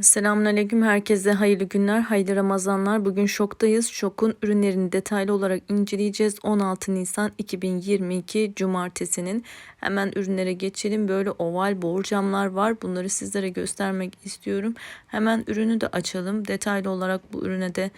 Selamünaleyküm herkese hayırlı günler, hayırlı Ramazanlar. Bugün şoktayız. Şokun ürünlerini detaylı olarak inceleyeceğiz. 16 Nisan 2022 Cumartesinin hemen ürünlere geçelim. Böyle oval borcamlar var. Bunları sizlere göstermek istiyorum. Hemen ürünü de açalım. Detaylı olarak bu ürüne de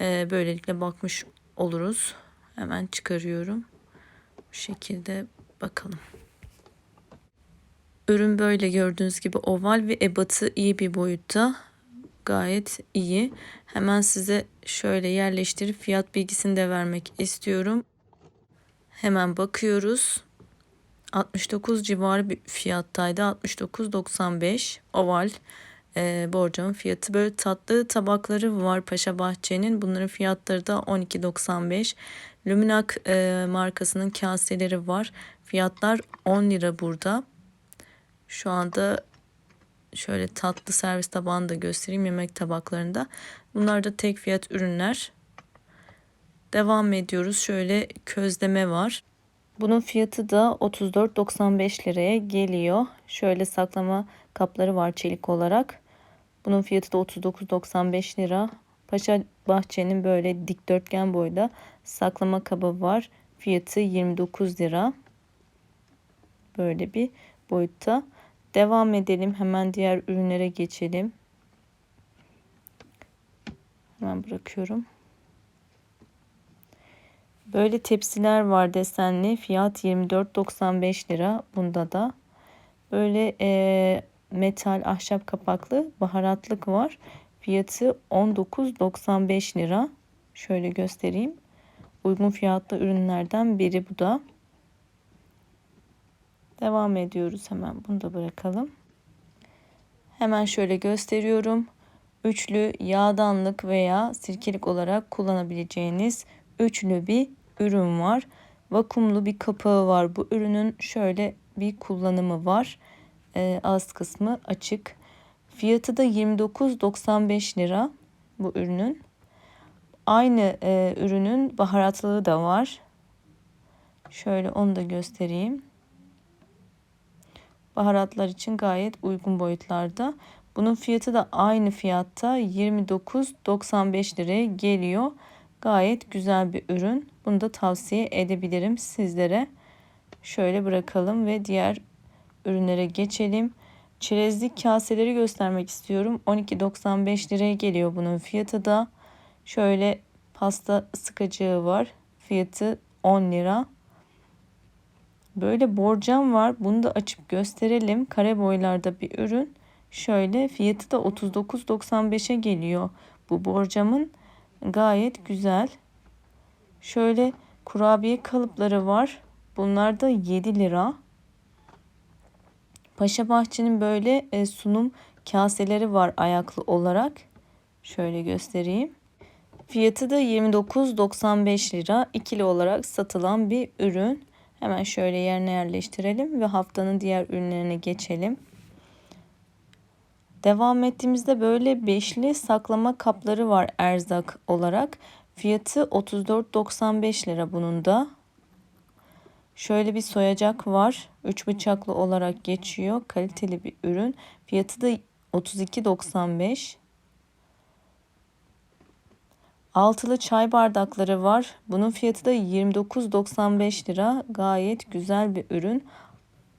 e, böylelikle bakmış oluruz. Hemen çıkarıyorum. Bu şekilde bakalım. Ürün böyle gördüğünüz gibi oval ve ebatı iyi bir boyutta. Gayet iyi. Hemen size şöyle yerleştirip fiyat bilgisini de vermek istiyorum. Hemen bakıyoruz. 69 civarı bir fiyattaydı. 69.95 oval e, borcamın fiyatı. Böyle tatlı tabakları var Paşa Bahçe'nin. Bunların fiyatları da 12.95. Luminak e, markasının kaseleri var. Fiyatlar 10 lira burada. Şu anda şöyle tatlı servis tabağını da göstereyim yemek tabaklarında. Bunlar da tek fiyat ürünler. Devam ediyoruz. Şöyle közleme var. Bunun fiyatı da 34.95 liraya geliyor. Şöyle saklama kapları var çelik olarak. Bunun fiyatı da 39.95 lira. Paşa Bahçe'nin böyle dikdörtgen boyda saklama kabı var. Fiyatı 29 lira. Böyle bir boyutta. Devam edelim. Hemen diğer ürünlere geçelim. Hemen bırakıyorum. Böyle tepsiler var desenli. Fiyat 24.95 lira. Bunda da böyle e, metal ahşap kapaklı baharatlık var. Fiyatı 19.95 lira. Şöyle göstereyim. Uygun fiyatlı ürünlerden biri bu da. Devam ediyoruz hemen bunu da bırakalım. Hemen şöyle gösteriyorum. Üçlü yağdanlık veya sirkelik olarak kullanabileceğiniz üçlü bir ürün var. Vakumlu bir kapağı var. Bu ürünün şöyle bir kullanımı var. Ee, ağız kısmı açık. Fiyatı da 29.95 lira bu ürünün. Aynı e, ürünün baharatlığı da var. Şöyle onu da göstereyim baharatlar için gayet uygun boyutlarda. Bunun fiyatı da aynı fiyatta 29.95 liraya geliyor. Gayet güzel bir ürün. Bunu da tavsiye edebilirim sizlere. Şöyle bırakalım ve diğer ürünlere geçelim. Çerezlik kaseleri göstermek istiyorum. 12.95 liraya geliyor bunun fiyatı da. Şöyle pasta sıkacağı var. Fiyatı 10 lira. Böyle borcam var. Bunu da açıp gösterelim. Kare boylarda bir ürün. Şöyle fiyatı da 39.95'e geliyor. Bu borcamın gayet güzel. Şöyle kurabiye kalıpları var. Bunlar da 7 lira. Paşa Bahçe'nin böyle e, sunum kaseleri var ayaklı olarak. Şöyle göstereyim. Fiyatı da 29.95 lira. ikili olarak satılan bir ürün. Hemen şöyle yerine yerleştirelim ve haftanın diğer ürünlerine geçelim. Devam ettiğimizde böyle beşli saklama kapları var erzak olarak. Fiyatı 34.95 lira bunun da. Şöyle bir soyacak var. 3 bıçaklı olarak geçiyor. Kaliteli bir ürün. Fiyatı da 32.95. Altılı çay bardakları var. Bunun fiyatı da 29.95 lira. Gayet güzel bir ürün.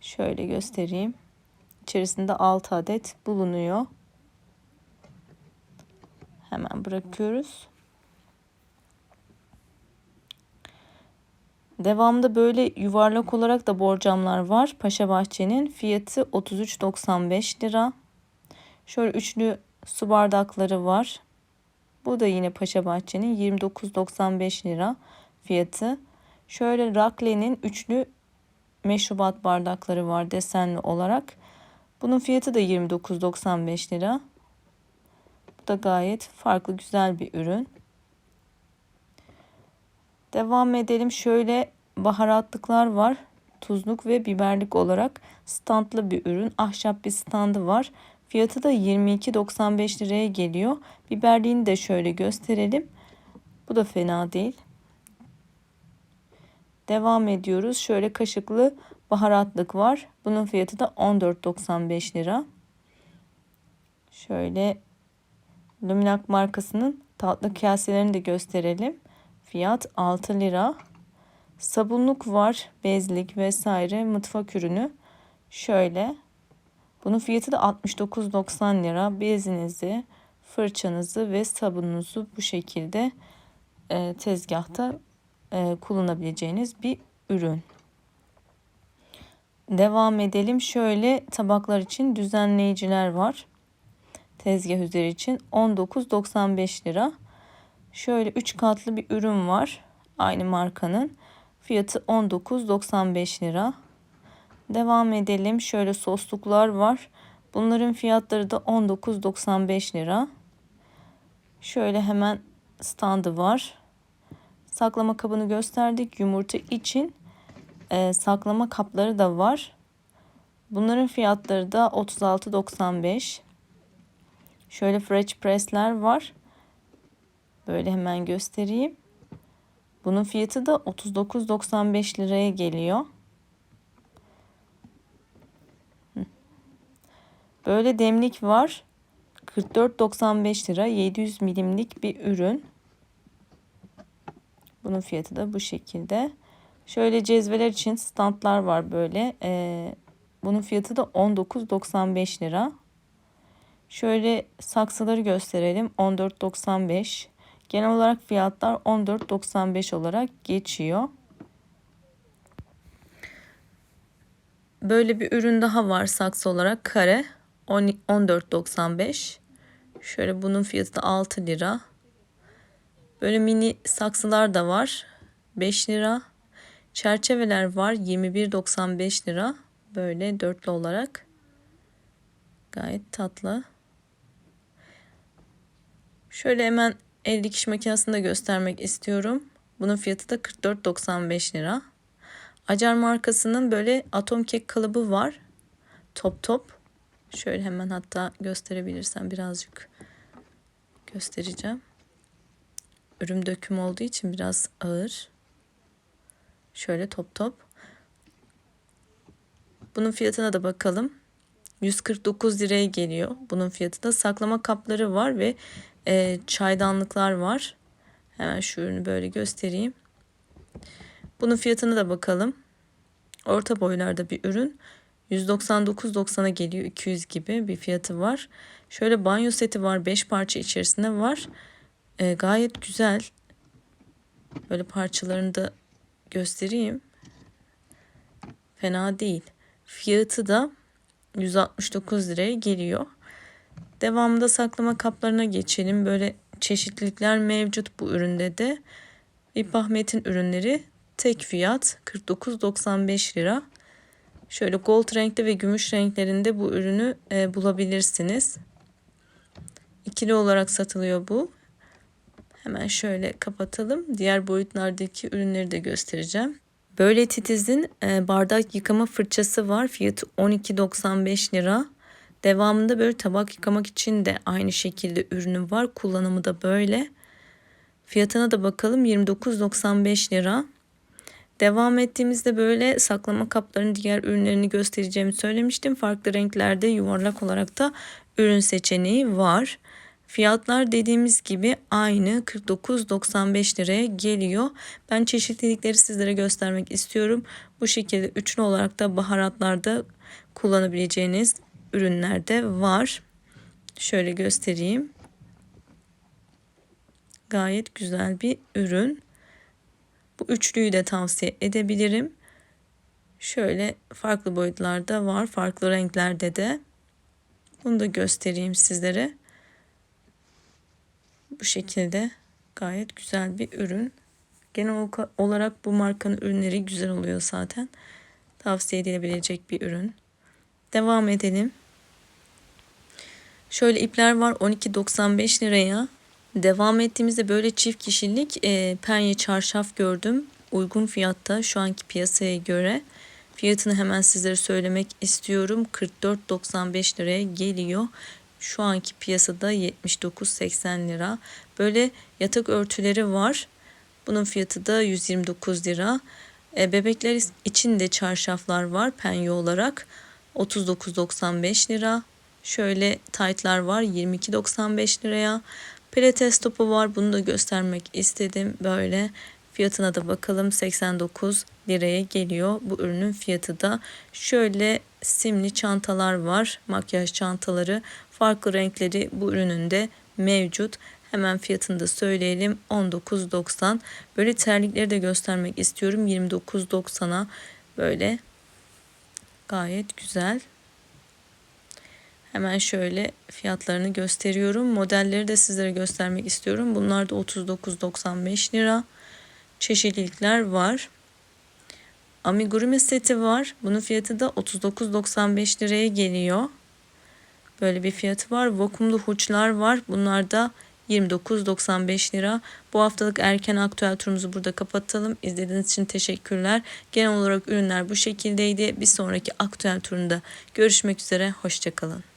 Şöyle göstereyim. İçerisinde 6 adet bulunuyor. Hemen bırakıyoruz. Devamında böyle yuvarlak olarak da borcamlar var. Paşa Bahçe'nin fiyatı 33.95 lira. Şöyle üçlü su bardakları var. Bu da yine Paşa Bahçe'nin 29.95 lira fiyatı. Şöyle Rakle'nin üçlü meşrubat bardakları var desenli olarak. Bunun fiyatı da 29.95 lira. Bu da gayet farklı güzel bir ürün. Devam edelim. Şöyle baharatlıklar var. Tuzluk ve biberlik olarak standlı bir ürün. Ahşap bir standı var. Fiyatı da 22.95 liraya geliyor. Biberliğini de şöyle gösterelim. Bu da fena değil. Devam ediyoruz. Şöyle kaşıklı baharatlık var. Bunun fiyatı da 14.95 lira. Şöyle Luminac markasının tatlı kaselerini de gösterelim. Fiyat 6 lira. Sabunluk var, bezlik vesaire mutfak ürünü. Şöyle. Bunun fiyatı da 69.90 lira. Bezinizi, fırçanızı ve sabununuzu bu şekilde e, tezgahta e, kullanabileceğiniz bir ürün. Devam edelim. Şöyle tabaklar için düzenleyiciler var. Tezgah üzeri için 19.95 lira. Şöyle 3 katlı bir ürün var. Aynı markanın. Fiyatı 19.95 lira. Devam edelim. Şöyle sosluklar var. Bunların fiyatları da 19.95 lira. Şöyle hemen standı var. Saklama kabını gösterdik. Yumurta için e, saklama kapları da var. Bunların fiyatları da 36.95. Şöyle French press'ler var. Böyle hemen göstereyim. Bunun fiyatı da 39.95 liraya geliyor. Böyle demlik var. 44.95 lira 700 milimlik bir ürün. Bunun fiyatı da bu şekilde. Şöyle cezveler için standlar var böyle. Ee, bunun fiyatı da 19.95 lira. Şöyle saksıları gösterelim. 14.95. Genel olarak fiyatlar 14.95 olarak geçiyor. Böyle bir ürün daha var saksı olarak kare 14.95. Şöyle bunun fiyatı da 6 lira. Böyle mini saksılar da var. 5 lira. Çerçeveler var 21.95 lira. Böyle dörtlü olarak. Gayet tatlı. Şöyle hemen el dikiş makinesini de göstermek istiyorum. Bunun fiyatı da 44.95 lira. Acar markasının böyle atom kek kalıbı var. Top top. Şöyle hemen hatta gösterebilirsem birazcık göstereceğim. Ürün döküm olduğu için biraz ağır. Şöyle top top. Bunun fiyatına da bakalım. 149 liraya geliyor. Bunun fiyatı da saklama kapları var ve e, çaydanlıklar var. Hemen şu ürünü böyle göstereyim. Bunun fiyatına da bakalım. Orta boylarda bir ürün. 199.90'a geliyor 200 gibi bir fiyatı var. Şöyle banyo seti var 5 parça içerisinde var. E, gayet güzel. Böyle parçalarını da göstereyim. Fena değil. Fiyatı da 169 liraya geliyor. Devamında saklama kaplarına geçelim. Böyle çeşitlilikler mevcut bu üründe de. İpahmet'in ürünleri tek fiyat 49.95 lira. Şöyle gold renkte ve gümüş renklerinde bu ürünü e, bulabilirsiniz. İkili olarak satılıyor bu. Hemen şöyle kapatalım. Diğer boyutlardaki ürünleri de göstereceğim. Böyle titizin e, bardak yıkama fırçası var. Fiyatı 12.95 lira. Devamında böyle tabak yıkamak için de aynı şekilde ürünü var. Kullanımı da böyle. Fiyatına da bakalım 29.95 lira. Devam ettiğimizde böyle saklama kaplarının diğer ürünlerini göstereceğimi söylemiştim. Farklı renklerde yuvarlak olarak da ürün seçeneği var. Fiyatlar dediğimiz gibi aynı 49.95 liraya geliyor. Ben çeşitlilikleri sizlere göstermek istiyorum. Bu şekilde üçlü olarak da baharatlarda kullanabileceğiniz ürünler de var. Şöyle göstereyim. Gayet güzel bir ürün. Bu üçlüyü de tavsiye edebilirim. Şöyle farklı boyutlarda var, farklı renklerde de. Bunu da göstereyim sizlere. Bu şekilde gayet güzel bir ürün. Genel olarak bu markanın ürünleri güzel oluyor zaten. Tavsiye edilebilecek bir ürün. Devam edelim. Şöyle ipler var 12.95 liraya. Devam ettiğimizde böyle çift kişilik e, penye çarşaf gördüm. Uygun fiyatta şu anki piyasaya göre. Fiyatını hemen sizlere söylemek istiyorum. 44.95 liraya geliyor. Şu anki piyasada 79.80 lira. Böyle yatak örtüleri var. Bunun fiyatı da 129 lira. E, bebekler için de çarşaflar var penye olarak. 39.95 lira. Şöyle taytlar var 22.95 liraya. Pilates topu var. Bunu da göstermek istedim. Böyle fiyatına da bakalım 89 liraya geliyor. Bu ürünün fiyatı da şöyle simli çantalar var. Makyaj çantaları. Farklı renkleri bu ürünün de mevcut. Hemen fiyatını da söyleyelim. 19.90. Böyle terlikleri de göstermek istiyorum. 29.90'a böyle gayet güzel. Hemen şöyle fiyatlarını gösteriyorum. Modelleri de sizlere göstermek istiyorum. Bunlar da 39.95 lira. Çeşitlilikler var. Amigurumi seti var. Bunun fiyatı da 39.95 liraya geliyor. Böyle bir fiyatı var. Vakumlu huçlar var. Bunlar da 29.95 lira. Bu haftalık erken aktüel turumuzu burada kapatalım. İzlediğiniz için teşekkürler. Genel olarak ürünler bu şekildeydi. Bir sonraki aktüel turunda görüşmek üzere. Hoşçakalın.